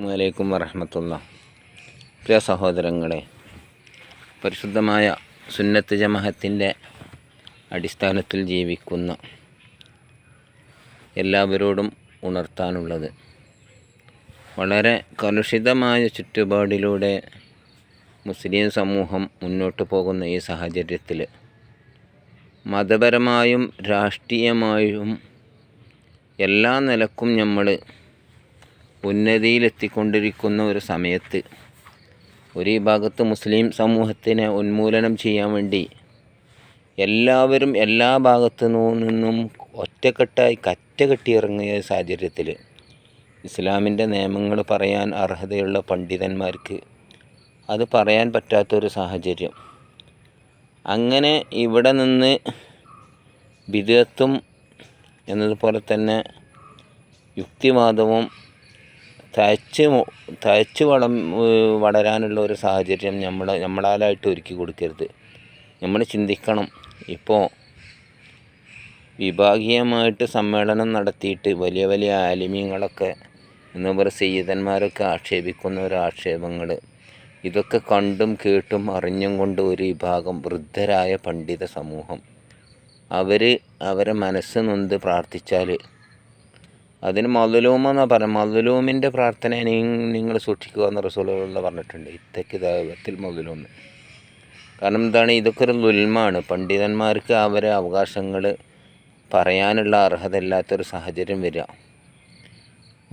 അസ്സാമലൈക്കും വറഹമത്തുള്ള. പ്രിയ സഹോദരങ്ങളെ പരിശുദ്ധമായ സുന്നത്ത് ജമഹത്തിന്റെ അടിസ്ഥാനത്തിൽ ജീവിക്കുന്ന എല്ലാവരോടും ഉണർത്താനുള്ളത് വളരെ കലുഷിതമായ ചുറ്റുപാടിലൂടെ മുസ്ലിം സമൂഹം മുന്നോട്ട് പോകുന്ന ഈ സാഹചര്യത്തിൽ മതപരമായും രാഷ്ട്രീയമായും എല്ലാ നിലക്കും നമ്മൾ ഉന്നതിയിലെത്തിക്കൊണ്ടിരിക്കുന്ന ഒരു സമയത്ത് ഒരു ഭാഗത്ത് മുസ്ലിം സമൂഹത്തിനെ ഉന്മൂലനം ചെയ്യാൻ വേണ്ടി എല്ലാവരും എല്ലാ ഭാഗത്തു നിന്നും ഒറ്റക്കെട്ടായി കറ്റ കെട്ടിയിറങ്ങിയ സാഹചര്യത്തിൽ ഇസ്ലാമിന്റെ നിയമങ്ങൾ പറയാൻ അർഹതയുള്ള പണ്ഡിതന്മാർക്ക് അത് പറയാൻ പറ്റാത്തൊരു സാഹചര്യം. അങ്ങനെ ഇവിടെ നിന്ന് വിദഗ്ധം എന്നതുപോലെ തന്നെ യുക്തിവാദവും തയച്ച് തഴച്ച് വള വളരാനുള്ള ഒരു സാഹചര്യം നമ്മൾ നമ്മളാലായിട്ട് ഒരുക്കി കൊടുക്കരുത്. നമ്മൾ ചിന്തിക്കണം. ഇപ്പോൾ വിഭാഗീയമായിട്ട് സമ്മേളനം നടത്തിയിട്ട് വലിയ വലിയ ആലിമ്യങ്ങളൊക്കെ എന്ന് പറയുക സയ്യിദന്മാരൊക്കെ ആക്ഷേപിക്കുന്ന ഒരു ആക്ഷേപങ്ങൾ ഇതൊക്കെ കണ്ടും കേട്ടും അറിഞ്ഞും കൊണ്ട് ഒരു വിഭാഗം വൃദ്ധരായ പണ്ഡിത സമൂഹം. അവർ അവരെ മനസ്സ് നൊന്ത് പ്രാർത്ഥിച്ചാൽ അതിന് മതലൂമെന്നാ പറഞ്ഞത്? മതലൂമിന്റെ പ്രാർത്ഥന നിങ്ങൾ സൂക്ഷിക്കുക എന്ന് റസൂലുള്ള പറഞ്ഞിട്ടുണ്ട്. ഇത്തക്ക് ദൈവത്തിൽ മതലൂമ് കാരണം എന്താണ്? ഇതൊക്കെ ഒരു ദുൽമാണ് പണ്ഡിതന്മാർക്ക് അവരെ അവകാശങ്ങൾ പറയാനുള്ള അർഹത ഇല്ലാത്തൊരു സാഹചര്യം വരിക.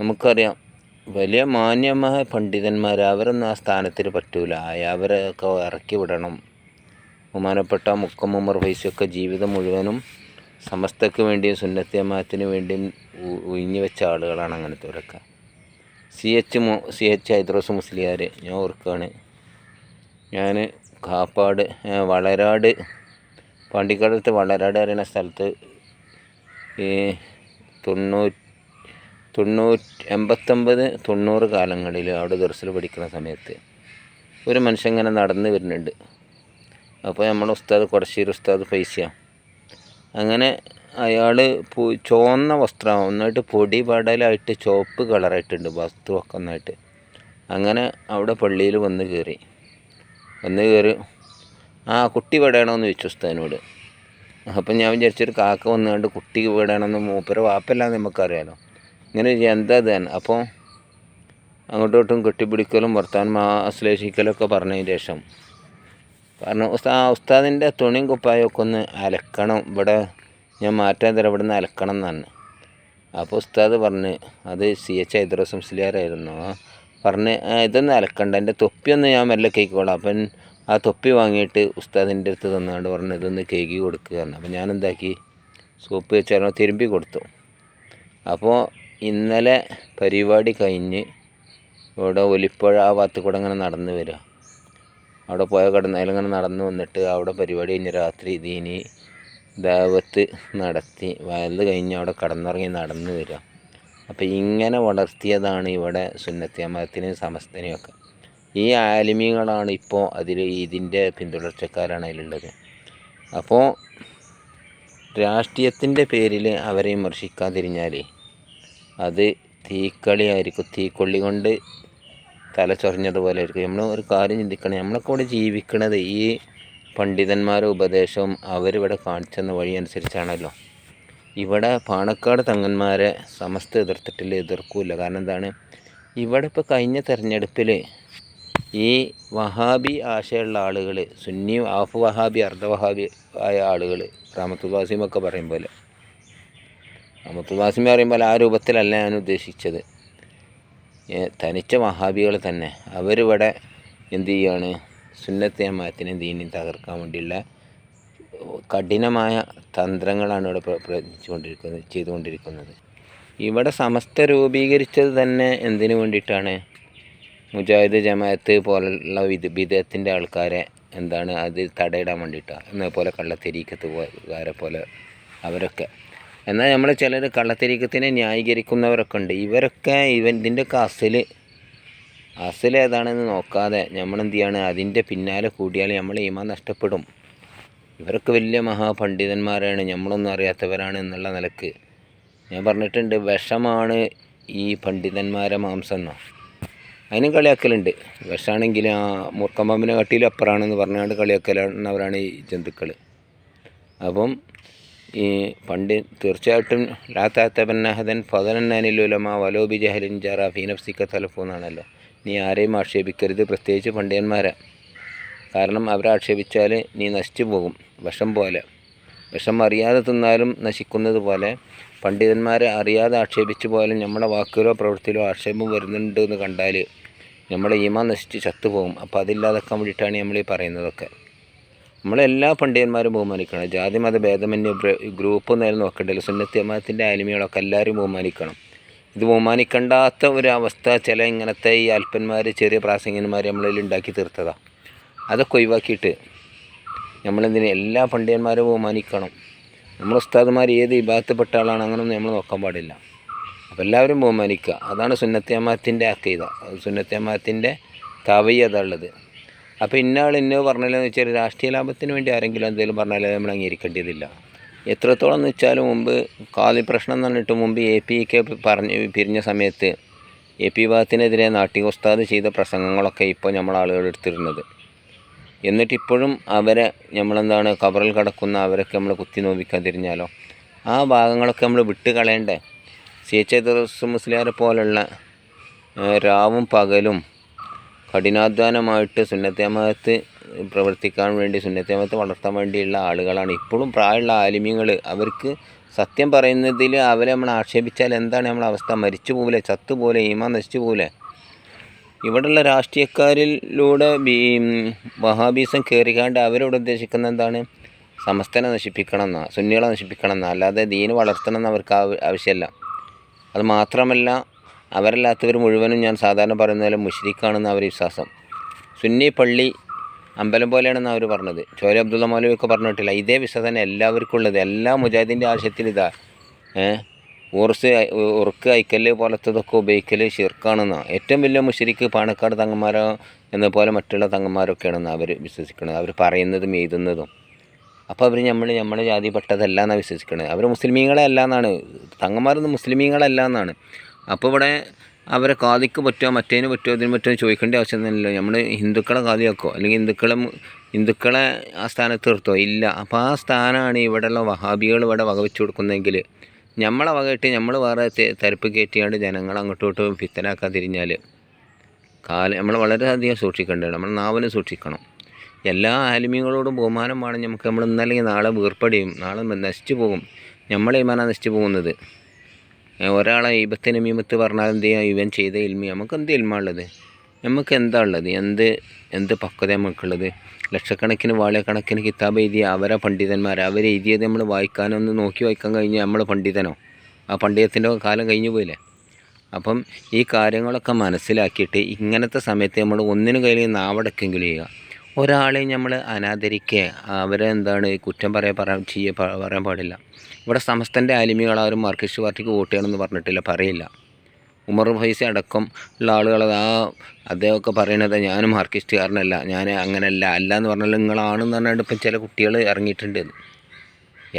നമുക്കറിയാം വലിയ മാന്യമായ പണ്ഡിതന്മാർ അവരൊന്നും ആ സ്ഥാനത്തിൽ പറ്റൂല. അവരൊക്കെ ഇറക്കി വിടണം. ബഹുമാനപ്പെട്ട മുക്കമ്മർ വയസ്സൊക്കെ ജീവിതം മുഴുവനും സമസ്തക്ക് വേണ്ടിയും സുന്നത്തിയമാത്തിന് വേണ്ടിയും ഉഴിഞ്ഞു വെച്ച ആളുകളാണ് അങ്ങനത്തെവരൊക്കെ. സി എച്ച് മോ സി എച്ച് ഹൈദ്രോസ് മുസ്ലിയാർ ഞാൻ ഓർക്കുകയാണ് ഞാൻ കാപ്പാട് വളരാട് പാണ്ടിക്കാടത്ത് വളരാട് പറയുന്ന സ്ഥലത്ത് ഈ തൊണ്ണൂറ്റി തൊണ്ണൂറ്റി എൺപത്തൊമ്പത് തൊണ്ണൂറ് കാലങ്ങളിൽ അവിടെ ദർസൽ പഠിക്കുന്ന സമയത്ത് ഒരു മനുഷ്യൻ ഇങ്ങനെ നടന്നു വരുന്നുണ്ട്. അപ്പോൾ നമ്മുടെ ഉസ്താദ് കൊടശ്ശേരി ഉസ്താദ് പൈസ അങ്ങനെ അയാൾ ചുവന്ന വസ്ത്രം ഒന്നായിട്ട് പൊടി പടലായിട്ട് ചുവപ്പ് കളറായിട്ടുണ്ട് വസ്ത്രമൊക്കെ ഒന്നായിട്ട്. അങ്ങനെ അവിടെ പള്ളിയിൽ വന്ന് കയറി. വന്ന് കയറി ആ കുട്ടി വിടണമെന്ന് ചോദിച്ചു ഉസ്താനോട് അപ്പം ഞാൻ വിചാരിച്ചൊരു കാക്ക വന്നുകൊണ്ട് കുട്ടി വിടണമെന്ന് മൂപ്പര വാപ്പല്ലാന്ന് നമുക്കറിയാലോ ഇങ്ങനെ എന്താ തന്നെ അപ്പോൾ അങ്ങോട്ടോട്ടും കെട്ടിപ്പിടിക്കലും വർത്താനം ആശ്ലേഷിക്കലൊക്കെ പറഞ്ഞതിന് ശേഷം പറഞ്ഞു ഉസ്താ ഉസ്താദിന്റെ തുണിയും കുപ്പായൊക്കെ ഒന്ന് അലക്കണം. ഇവിടെ ഞാൻ മാറ്റാൻ തരാം. ഇവിടെ നിന്ന് അലക്കണം എന്നാണ്. അപ്പോൾ ഉസ്താദ് പറഞ്ഞ് അത് സി എച്ച് ഹൈദ്രോസ് മുസ്ലിയാരായിരുന്നു പറഞ്ഞ് ഇതൊന്നും അലക്കണ്ട. എന്റെ തൊപ്പിയൊന്ന് ഞാൻ മെല്ലെ കേൾക്കോളാം അപ്പം ആ തൊപ്പി വാങ്ങിയിട്ട് ഉസ്താദിന്റെ അടുത്ത് തന്നാണ്ട് പറഞ്ഞ് ഇതൊന്ന് കേക്കി കൊടുക്കുക അപ്പോൾ ഞാൻ എന്താക്കി? സോപ്പ് വെച്ചാൽ തിരുമ്പി കൊടുത്തു. അപ്പോൾ ഇന്നലെ പരിപാടി കഴിഞ്ഞ് ഇവിടെ ഒലിപ്പുഴ ആ ഭാഗത്ത് കൂടെ അങ്ങനെ നടന്നു വരിക. അവിടെ പോയ കടന്നാലിങ്ങനെ നടന്നു വന്നിട്ട് അവിടെ പരിപാടി കഴിഞ്ഞ് രാത്രി ദീനി ദേവത്ത് നടത്തി വയലിൽ കഴിഞ്ഞ് അവിടെ കടന്നിറങ്ങി നടന്നു വരിക. അപ്പോൾ ഇങ്ങനെ വളർത്തിയതാണ് ഇവിടെ സുന്നത്തിയമത്തിനെയും സമസ്തനെയും ഒക്കെ. ഈ ആലിമീങ്ങളാണ് ഇപ്പോൾ അതിൽ ഇതിന്റെ പിന്തുടർച്ചക്കാരാണ് അതിലുള്ളത്. അപ്പോൾ രാഷ്ട്രീയത്തിന്റെ പേരിൽ അവരെ വിമർശിക്കാതിരിഞ്ഞാൽ അത് തീക്കളിയായിരിക്കും. തീക്കൊള്ളി കൊണ്ട് തല ചൊറിഞ്ഞതുപോലെ ആയിരിക്കും. നമ്മൾ ഒരു കാര്യം ചിന്തിക്കണം. നമ്മളൊക്കെ ഇവിടെ ജീവിക്കണത് ഈ പണ്ഡിതന്മാരുടെ ഉപദേശവും അവരിവിടെ കാണിച്ചെന്ന വഴി അനുസരിച്ചാണല്ലോ. ഇവിടെ പാണക്കാട് തങ്ങന്മാരെ സമസ്ത എതിർത്തിട്ടില്ല എതിർക്കൂല കാരണം എന്താണ്? ഇവിടെ ഇപ്പോൾ കഴിഞ്ഞ തെരഞ്ഞെടുപ്പിൽ ഈ വഹാബി ആശയമുള്ള ആളുകൾ സുന്നി ആഫ് വഹാബി അർദ്ധ വഹാബി ആയ ആളുകൾ റാമത്തുൽ പറയും പോലെ റാമത്തുൽ പറയുമ്പോൾ ആ രൂപത്തിലല്ല ഞാൻ ഉദ്ദേശിച്ചത്. തനിച്ച വഹാബികൾ തന്നെ. അവരിവിടെ എന്തു ചെയ്യുകയാണ് സുന്നത്തെ ജമാഅത്തിനെ ദീനി തകർക്കാൻ വേണ്ടിയുള്ള കഠിനമായ തന്ത്രങ്ങളാണ് ഇവിടെ പ്രയത്നിച്ചുകൊണ്ടിരിക്കുന്നത് ചെയ്തുകൊണ്ടിരിക്കുന്നത്. ഇവിടെ സമസ്ത രൂപീകരിച്ചത് തന്നെ എന്തിനു വേണ്ടിയിട്ടാണ്? മുജാഹിദ് ജമാഅത്ത് പോലുള്ള വിധ വിധത്തിന്റെ ആൾക്കാരെ എന്താണ് അത് തടയിടാൻ വേണ്ടിയിട്ടാണ്. എന്നതുപോലെ കള്ളത്തിരീക്കത്ത് പോകാരെ പോലെ അവരൊക്കെ. എന്നാൽ നമ്മൾ ചിലർ കള്ളത്തിരിക്കത്തിനെ ന്യായീകരിക്കുന്നവരൊക്കെ ഉണ്ട് ഇവരൊക്കെ ഇവൻ ഇതിന്റെയൊക്കെ അസൽ അസലേതാണെന്ന് നോക്കാതെ നമ്മൾ എന്ത് ചെയ്യാണ്? അതിന്റെ പിന്നാലെ കൂടിയാൽ നമ്മൾ ഈമാൻ നഷ്ടപ്പെടും. ഇവരൊക്കെ വലിയ മഹാപണ്ഡിതന്മാരാണ്. നമ്മളൊന്നും അറിയാത്തവരാണ് എന്നുള്ള നിലയ്ക്ക്. ഞാൻ പറഞ്ഞിട്ടുണ്ട് വിഷമാണ് ഈ പണ്ഡിതന്മാരെ മാംസം എന്നോ അതിനും കളിയാക്കലുണ്ട്. വിഷമാണെങ്കിൽ ആ മൂർക്കമ്പാമ്പിനെ കാട്ടിലും അപ്പുറമാണെന്ന് പറഞ്ഞുകൊണ്ട് കളിയാക്കലാണവരാണ് ഈ ജന്തുക്കൾ. അപ്പം ഈ പണ്ട് തീർച്ചയായിട്ടും ലാത്താത്ത ബന്നഹദൻ ഫതനന്നാനിലുലമ വലോബി ജഹലിൻ ജറ ഫീനഫ്സിക്ക തലഫു എന്നാണല്ലോ നീ ആരെയും ആക്ഷേപിക്കരുത് പ്രത്യേകിച്ച് പണ്ഡിതന്മാരെ. കാരണം അവരെ ആക്ഷേപിച്ചാൽ നീ നശിച്ചു പോകും വിഷം പോലെ. വിഷം അറിയാതെ തിന്നാലും നശിക്കുന്നത് പോലെ. പണ്ഡിതന്മാരെ അറിയാതെ ആക്ഷേപിച്ചു പോലും നമ്മുടെ വാക്കിലോ പ്രവൃത്തിയിലോ ആക്ഷേപം വരുന്നുണ്ട് എന്ന് കണ്ടാൽ നമ്മുടെ ഈമാൻ നശിച്ച് ചത്തുപോകും. അപ്പോൾ അതില്ലാതാക്കാൻ വേണ്ടിയിട്ടാണ് നമ്മൾ ഈ പറയുന്നതൊക്കെ. നമ്മളെല്ലാ പണ്ഡിതന്മാരും ബഹുമാനിക്കണം. ജാതി മത ഭേദമന്യ ഗ്രൂപ്പ് നേരെ നോക്കണ്ടല്ലോ. സുന്നത്തി അമാത്തിന്റെ ആലിമികളൊക്കെ എല്ലാവരും ബഹുമാനിക്കണം. ഇത് ബഹുമാനിക്കണ്ടാത്ത ഒരവസ്ഥ ചില ഇങ്ങനത്തെ ഈ അല്പന്മാർ ചെറിയ പ്രാസംഗികന്മാർ നമ്മളിൽ ഉണ്ടാക്കി തീർത്തതാ. അതൊക്കെ ഒഴിവാക്കിയിട്ട് നമ്മളെന്തിന് എല്ലാ പണ്ഡിതന്മാരും ബഹുമാനിക്കണം. നമ്മൾ ഉസ്താദുമാർ ഏത് വിഭാഗത്തിൽപ്പെട്ട ആളാണ് അങ്ങനൊന്നും നമ്മൾ നോക്കാൻ പാടില്ല. അപ്പോൾ എല്ലാവരും ബഹുമാനിക്കുക. അതാണ് സുന്നത്തിയമാത്തിന്റെ അക്കീത. സുന്നത്തിയമാത്തിന്റെ കവയ്യത ഉള്ളത്. അപ്പോൾ ഇന്ന ആൾ ഇന്ന പറഞ്ഞല്ലോ എന്ന് വെച്ചാൽ രാഷ്ട്രീയ ലാഭത്തിന് വേണ്ടി ആരെങ്കിലും എന്തെങ്കിലും പറഞ്ഞാൽ നമ്മൾ അംഗീകരിക്കേണ്ടതില്ല. എത്രത്തോളം എന്ന് വെച്ചാൽ മുമ്പ് കാലി പ്രശ്നം എന്ന് പറഞ്ഞിട്ട് മുമ്പ് എ പി ഒക്കെ പറഞ്ഞ് പിരിഞ്ഞ സമയത്ത് എ പി ഭാഗത്തിനെതിരെ നാട്ടിക ഉസ്താദ് ചെയ്ത പ്രസംഗങ്ങളൊക്കെ ഇപ്പോൾ നമ്മൾ ആളുകൾ എടുത്തിരുന്നത് എന്നിട്ടിപ്പോഴും അവരെ നമ്മളെന്താണ് കബറിൽ കിടക്കുന്ന അവരൊക്കെ നമ്മൾ കുത്തി നോവിക്കാതിരിഞ്ഞാലോ? ആ ഭാഗങ്ങളൊക്കെ നമ്മൾ വിട്ട് കളയണ്ടേ? സി എച്ച് മുസ്ലിയാരെ പോലുള്ള രാവും പകലും കഠിനാധ്വാനമായിട്ട് സുന്നത്തേമത്ത് പ്രവർത്തിക്കാൻ വേണ്ടി സുന്നത്തേമത്ത് വളർത്താൻ വേണ്ടിയുള്ള ആളുകളാണ്. ഇപ്പോഴും പ്രായമുള്ള ആലിമ്യങ്ങൾ അവർക്ക് സത്യം പറയുന്നതിൽ അവരെ നമ്മൾ ആക്ഷേപിച്ചാൽ എന്താണ് നമ്മളെ അവസ്ഥ? മരിച്ചു പോലെ ചത്തുപോലെ ഈമ നശിച്ചു പോലെ ഇവിടെയുള്ള രാഷ്ട്രീയക്കാരിലൂടെ വഹാബീസം കയറിക്കാണ്ട് അവരോട് ഉദ്ദേശിക്കുന്ന എന്താണ്? സമസ്തനെ നശിപ്പിക്കണം എന്നാ സുന്നികളെ നശിപ്പിക്കണം എന്നാ അല്ലാതെ ദീന് വളർത്തണം എന്ന് അവർക്ക് ആവശ്യമല്ല. അത് മാത്രമല്ല അവരല്ലാത്തവർ മുഴുവനും ഞാൻ സാധാരണ പറയുന്ന പോലെ മുഷ്രിഖാണെന്ന് അവർ വിശ്വാസം. സുന്നി പള്ളി അമ്പലം പോലെയാണെന്ന് അവർ പറഞ്ഞത്. ചോല അബ്ദുള്ള മൗലവിയൊക്കെ പറഞ്ഞിട്ടില്ല. ഇതേ വിശ്വാസം തന്നെ എല്ലാവർക്കും ഉള്ളത്. എല്ലാ മുജാഹിദിന്റെ ആവശ്യത്തിൽ ഇതാ. ഊർസ് ഉറുക്ക് ഐക്കൽ പോലത്തതൊക്കെ ഉപയോഗിക്കൽ ഷിർക്കാണെന്നാണ് ഏറ്റവും വലിയ മുഷരിക്ക് പാണക്കാട് തങ്ങന്മാരോ എന്നപോലെ മറ്റുള്ള തങ്ങന്മാരൊക്കെയാണെന്ന് അവർ വിശ്വസിക്കുന്നത് അവർ പറയുന്നതും എഴുതുന്നതും. അപ്പോൾ അവർ നമ്മൾ നമ്മുടെ ജാതിപ്പെട്ടതല്ല എന്നാണ് വിശ്വസിക്കുന്നത് അവർ മുസ്ലിമീങ്ങളെ അല്ല എന്നാണ്. തങ്ങന്മാരൊന്നും മുസ്ലിമീങ്ങളല്ല എന്നാണ്. അപ്പോൾ ഇവിടെ അവരെ കാതിക്ക് പറ്റുമോ മറ്റേതിന് പറ്റുമോ ഇതിന് പറ്റുമോ ചോദിക്കേണ്ട ആവശ്യമൊന്നുമില്ലല്ലോ. നമ്മൾ ഹിന്ദുക്കളെ കാതിയാക്കോ അല്ലെങ്കിൽ ഹിന്ദുക്കളെ ഹിന്ദുക്കളെ ആ സ്ഥാനത്ത് നിർത്തോ? ഇല്ല. അപ്പോൾ ആ സ്ഥാനമാണ് ഇവിടെയുള്ള വഹാബികൾ ഇവിടെ വകവെച്ച് കൊടുക്കുന്നതെങ്കിൽ നമ്മളെ വകയിട്ട് നമ്മൾ വേറെ തരപ്പ് കയറ്റിയാണ്ട് ജനങ്ങൾ അങ്ങോട്ടും ഇങ്ങോട്ടും പിത്തനാക്കാൻ തിരിഞ്ഞാൽ കാല നമ്മൾ വളരെയധികം സൂക്ഷിക്കേണ്ടതാണ്. നമ്മൾ നാവിന് സൂക്ഷിക്കണം. എല്ലാ ആലിമ്യങ്ങളോടും ബഹുമാനമാണ് നമുക്ക് നമ്മൾ ഇന്നല്ലെങ്കിൽ നാളെ വീർപ്പടിയും നാളെ നശിച്ചു പോകും. നമ്മളെ ഇമാന നശിച്ചു പോകുന്നത്. ഒരാളെ ഈബത്തിന് മീമത്ത് പറഞ്ഞാൽ എന്ത് ചെയ്യാം? ഇവൻ ചെയ്ത ഇൽമി നമുക്ക് എന്ത് ഇൽമുള്ളത് നമുക്ക് എന്താ ഉള്ളത്? എന്ത് എന്ത് പക്വത നമുക്കുള്ളത് ലക്ഷക്കണക്കിന് വാളക്കണക്കിന് കിതാബ് എഴുതിയ അവരെ പണ്ഡിതന്മാർ അവരെഴുതിയത് നമ്മൾ വായിക്കാനൊന്ന് നോക്കി വായിക്കാൻ കഴിഞ്ഞാൽ നമ്മൾ പണ്ഡിതനോ? ആ പണ്ഡിതത്തിന്റെ കാലം കഴിഞ്ഞു പോയില്ലേ? അപ്പം ഈ കാര്യങ്ങളൊക്കെ മനസ്സിലാക്കിയിട്ട് ഇങ്ങനത്തെ സമയത്ത് നമ്മൾ ഒന്നിന് കയ്യിൽ നാവടക്കെങ്കിലും ചെയ്യുക. ഒരാളെ നമ്മൾ അനാദരിക്കുക. അവരെ എന്താണ് കുറ്റം പറയാൻ പറയാൻ ചെയ്യാൻ പറയാൻ പാടില്ല. ഇവിടെ സമസ്തന്റെ ആലിമികളാരും മാർക്സിസ്റ്റ് പാർട്ടിക്ക് വോട്ട് ചെയ്യണമെന്ന് പറഞ്ഞിട്ടില്ല പറയില്ല. ഉമർ ഫൈസി അടക്കം ഉള്ള ആളുകൾ ആ അദ്ദേഹമൊക്കെ പറയണത് ഞാനും മാർക്സിസ്റ്റുകാരനല്ല ഞാൻ അങ്ങനെയല്ല അല്ല എന്ന് പറഞ്ഞാൽ നിങ്ങളാണെന്ന് പറഞ്ഞിട്ട് ഇപ്പം ചില കുട്ടികൾ ഇറങ്ങിയിട്ടുണ്ട്.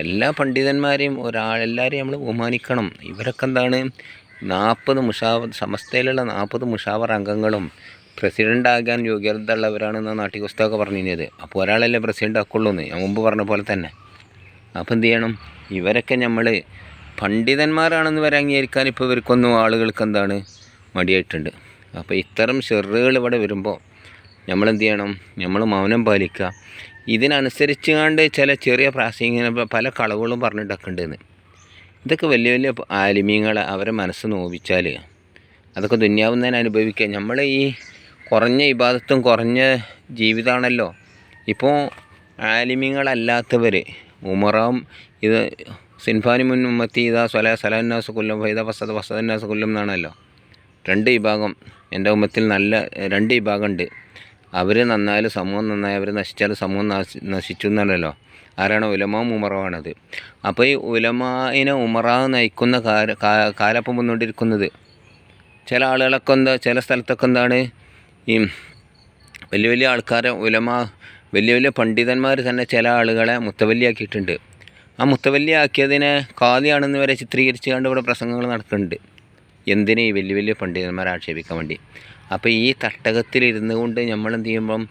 എല്ലാ പണ്ഡിതന്മാരെയും ഒരാൾ എല്ലാവരെയും നമ്മൾ ബഹുമാനിക്കണം. ഇവരൊക്കെ എന്താണ് നാൽപ്പത് മുഷാവർ സമസ്തയിലുള്ള നാൽപ്പത് മുഷാവർ അംഗങ്ങളും പ്രസിഡന്റ് ആകാൻ യോഗ്യത ഉള്ളവരാണെന്ന് നാട്ടിക പുസ്തകമൊക്കെ പറഞ്ഞിരുന്നത്. അപ്പോൾ ഒരാളല്ലേ പ്രസിഡന്റ് ആക്കുള്ളൂ എന്ന് ഞാൻ മുമ്പ് പറഞ്ഞ പോലെ തന്നെ. അപ്പോൾ എന്ത് ചെയ്യണം? ഇവരൊക്കെ നമ്മൾ പണ്ഡിതന്മാരാണെന്ന് വരെ അംഗീകരിക്കാൻ ഇപ്പോൾ ഇവർക്കൊന്നും ആളുകൾക്ക് എന്താണ് മടിയായിട്ടുണ്ട്. അപ്പോൾ ഇത്തരം ഷെറുകൾ ഇവിടെ വരുമ്പോൾ നമ്മൾ എന്ത് ചെയ്യണം? നമ്മൾ മൗനം പാലിക്കുക. ഇതിനനുസരിച്ച് കണ്ട് ചില ചെറിയ പ്രാസംഗിക പല കളവുകളും പറഞ്ഞിട്ടൊക്കെ ഇതൊക്കെ വലിയ വലിയ ആലിമീങ്ങളെ അവരെ മനസ്സ് നോവിച്ചാൽ അതൊക്കെ ദുന്യാവുന്നതിന് അനുഭവിക്കുക. നമ്മൾ ഈ കുറഞ്ഞ ഇബാദത്തും കുറഞ്ഞ ജീവിതമാണല്ലോ ഇപ്പോൾ ആലിമീങ്ങളല്ലാത്തവർ ഉമറാം ഇത് സിൻഫാനി മുൻ ഉമ്മത്തി ഇതാ സ്വല സലാന്നാസ് കൊല്ലും ഫൈദ വസത് ഫസദന്നാസ് കൊല്ലും എന്നാണല്ലോ. രണ്ട് വിഭാഗം എന്റെ ഉമ്മത്തിൽ നല്ല രണ്ട് വിഭാഗമുണ്ട്. അവർ നന്നായാലും സമൂഹം നന്നായി അവർ നശിച്ചാൽ സമൂഹം നശി നശിച്ചു എന്നാണല്ലോ ആരാണ്? ഉലമാ ഉമറാണത് അപ്പോൾ ഈ ഉലമാനെ ഉമറാ നയിക്കുന്ന കാല കാലപ്പം വന്നുകൊണ്ടിരിക്കുന്നത് ചില ആളുകളൊക്കെ എന്താ ചില സ്ഥലത്തൊക്കെ എന്താണ്? ഈ വലിയ വലിയ ആൾക്കാരെ ഉലമാ വലിയ വലിയ പണ്ഡിതന്മാർ തന്നെ ചില ആളുകളെ മുത്തവല്ലിയാക്കിയിട്ടുണ്ട്. ആ മുത്തവല്ലി ആക്കിയതിനെ കാതിയാണെന്ന് വരെ ചിത്രീകരിച്ച് കണ്ട് ഇവിടെ പ്രസംഗങ്ങൾ നടക്കുന്നുണ്ട്. എന്തിനേ ഈ വലിയ വലിയ പണ്ഡിതന്മാരെ ആക്ഷേപിക്കാൻ വേണ്ടി? അപ്പോൾ ഈ തട്ടകത്തിലിരുന്നു കൊണ്ട് നമ്മൾ എന്ത് ചെയ്യുമ്പം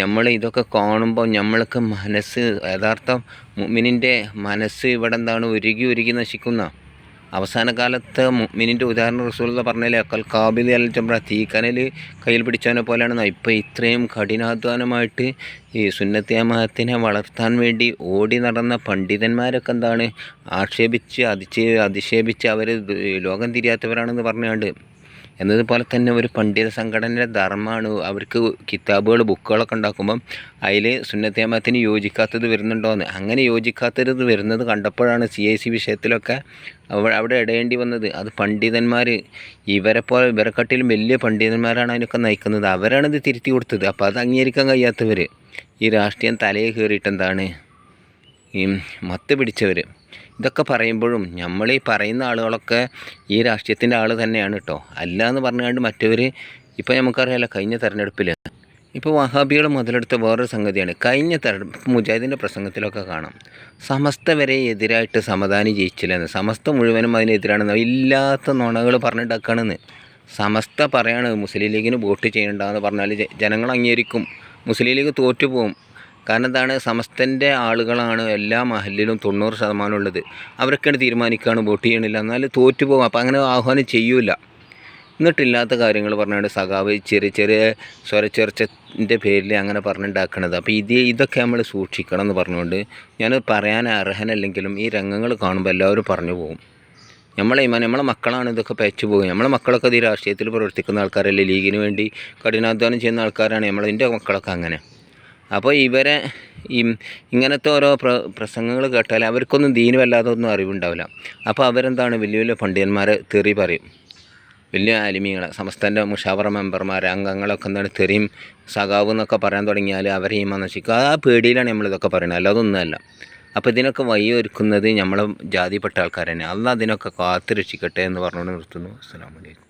നമ്മൾ ഇതൊക്കെ കാണുമ്പോൾ നമ്മൾക്ക് മനസ്സ് യഥാർത്ഥം മുഅ്മിനിന്റെ മനസ്സ് ഇവിടെ എന്താണ് ഉരുകി ഉരുകി നശിക്കുന്ന അവസാന കാലത്ത് മിനിന്റെ ഉദാഹരണം റസൂൽ പറഞ്ഞാലേ അക്കൽ കാബിൽ അൽ തീക്കനൽ കയ്യിൽ പിടിച്ചവനെ പോലെയാണ്. ഇപ്പോൾ ഇത്രയും കഠിനാധ്വാനമായിട്ട് ഈ സുന്നത്യാമഹത്തിനെ വളർത്താൻ വേണ്ടി ഓടി നടന്ന പണ്ഡിതന്മാരൊക്കെ എന്താണ്? ആക്ഷേപിച്ച് അതിച്ച് അധിക്ഷേപിച്ച് അവർ ലോകം തിരിയാത്തവരാണെന്ന് പറഞ്ഞുകൊണ്ട് എന്നതുപോലെ തന്നെ ഒരു പണ്ഡിത സംഘടനയുടെ ധർമ്മമാണ്. അവർക്ക് കിതാബുകൾ ബുക്കുകളൊക്കെ ഉണ്ടാക്കുമ്പം അതിൽ സുന്നത്തേമത്തിന് യോജിക്കാത്തത് വരുന്നുണ്ടോയെന്ന് അങ്ങനെ യോജിക്കാത്തത് വരുന്നത് കണ്ടപ്പോഴാണ് സി ഐ സി വിഷയത്തിലൊക്കെ അവ അവിടെ ഇടയേണ്ടി വന്നത്. അത് പണ്ഡിതന്മാർ ഇവരെ പോലെ ഇവരെക്കാട്ടിലും വലിയ പണ്ഡിതന്മാരാണ് അതിനൊക്കെ നയിക്കുന്നത്. അവരാണ് ഇത് തിരുത്തി കൊടുത്തത്. അപ്പോൾ അത് അംഗീകരിക്കാൻ കഴിയാത്തവർ ഈ രാഷ്ട്രീയം തലയെ കയറിയിട്ട് എന്താണ് ഈ മത്ത് പിടിച്ചവർ ഇതൊക്കെ പറയുമ്പോഴും നമ്മൾ ഈ പറയുന്ന ആളുകളൊക്കെ ഈ രാഷ്ട്രീയത്തിന്റെ ആൾ തന്നെയാണ് കേട്ടോ അല്ല എന്ന് പറഞ്ഞുകൊണ്ട് മറ്റവർ ഇപ്പോൾ നമുക്കറിയാമല്ലോ കഴിഞ്ഞ തെരഞ്ഞെടുപ്പിൽ ഇപ്പോൾ വഹാബികൾ മുതലെടുത്ത വേറൊരു സംഗതിയാണ്. കഴിഞ്ഞ തെരഞ്ഞെടുപ്പ് മുജാഹിദിന്റെ പ്രസംഗത്തിലൊക്കെ കാണാം. സമസ്ത വരെ എതിരായിട്ട് സമദാനി ജയിച്ചില്ലെന്ന്. സമസ്ത മുഴുവനും അതിനെതിരാണെന്ന്. ഇല്ലാത്ത നുണകൾ പറഞ്ഞിട്ടാക്കാണെന്ന് സമസ്ത പറയാണ് മുസ്ലിം ലീഗിന് വോട്ട് ചെയ്യണ്ടെന്ന് പറഞ്ഞാൽ ജനങ്ങൾ അംഗീകരിക്കും. മുസ്ലിം ലീഗ് തോറ്റുപോകും കാരണം എന്താണ്? സമസ്തന്റെ ആളുകളാണ് എല്ലാ മഹലിലും തൊണ്ണൂറ് ശതമാനം ഉള്ളത്. അവരൊക്കെയാണ് തീരുമാനിക്കുകയാണ് വോട്ട് ചെയ്യണില്ല. എന്നാൽ തോറ്റു പോകും അപ്പോൾ അങ്ങനെ ആഹ്വാനം ചെയ്യൂല. എന്നിട്ടില്ലാത്ത കാര്യങ്ങൾ പറഞ്ഞുകൊണ്ട് സഖാവ് ചെറിയ ചെറിയ സ്വരച്ചേർച്ചന്റെ പേരിൽ അങ്ങനെ പറഞ്ഞുണ്ടാക്കണത്. അപ്പോൾ ഇത് ഇതൊക്കെ നമ്മൾ സൂക്ഷിക്കണം എന്ന് പറഞ്ഞുകൊണ്ട് ഞാൻ പറയാൻ അർഹനല്ലെങ്കിലും ഈ രംഗങ്ങൾ കാണുമ്പോൾ എല്ലാവരും പറഞ്ഞു പോകും നമ്മളെ നമ്മളെ മക്കളാണ് ഇതൊക്കെ പയച്ചു പോകും നമ്മളെ മക്കളൊക്കെ ഈ രാഷ്ട്രീയത്തിൽ പ്രവർത്തിക്കുന്ന ആൾക്കാരല്ലേ? ലീഗിന് വേണ്ടി കഠിനാധ്വാനം ചെയ്യുന്ന ആൾക്കാരാണ്. നമ്മളതിന്റെ മക്കളൊക്കെ അങ്ങനെ. അപ്പോൾ ഇവരെ ഈ ഇങ്ങനത്തെ ഓരോ പ്ര പ്രസംഗങ്ങൾ കേട്ടാൽ അവർക്കൊന്നും ദീന് ഒന്നും അറിവുണ്ടാവില്ല. അപ്പോൾ അവരെന്താണ് വലിയ വലിയ പണ്ഡിതന്മാരെ തെറി പറയും. വലിയ ആലിമീങ്ങളെ സമസ്തന്റെ മുഷാവറ മെമ്പർമാർ അംഗങ്ങളൊക്കെ എന്താണ് തെറിയും സഖാവ് എന്നൊക്കെ പറയാൻ തുടങ്ങിയാൽ അവരെ ഈമ നശിക്കുക ആ പേടിയിലാണ് നമ്മളിതൊക്കെ പറയുന്നത് അല്ലാതെ ഒന്നുമല്ല. അപ്പോൾ ഇതിനൊക്കെ വഴിയൊരുക്കുന്നത് നമ്മളെ ജാതിപ്പെട്ട ആൾക്കാർ തന്നെ അല്ല അതിനൊക്കെ കാത്തു രക്ഷിക്കട്ടെ എന്ന് പറഞ്ഞുകൊണ്ട് നിർത്തുന്നു. അസ്സാം വലൈക്കും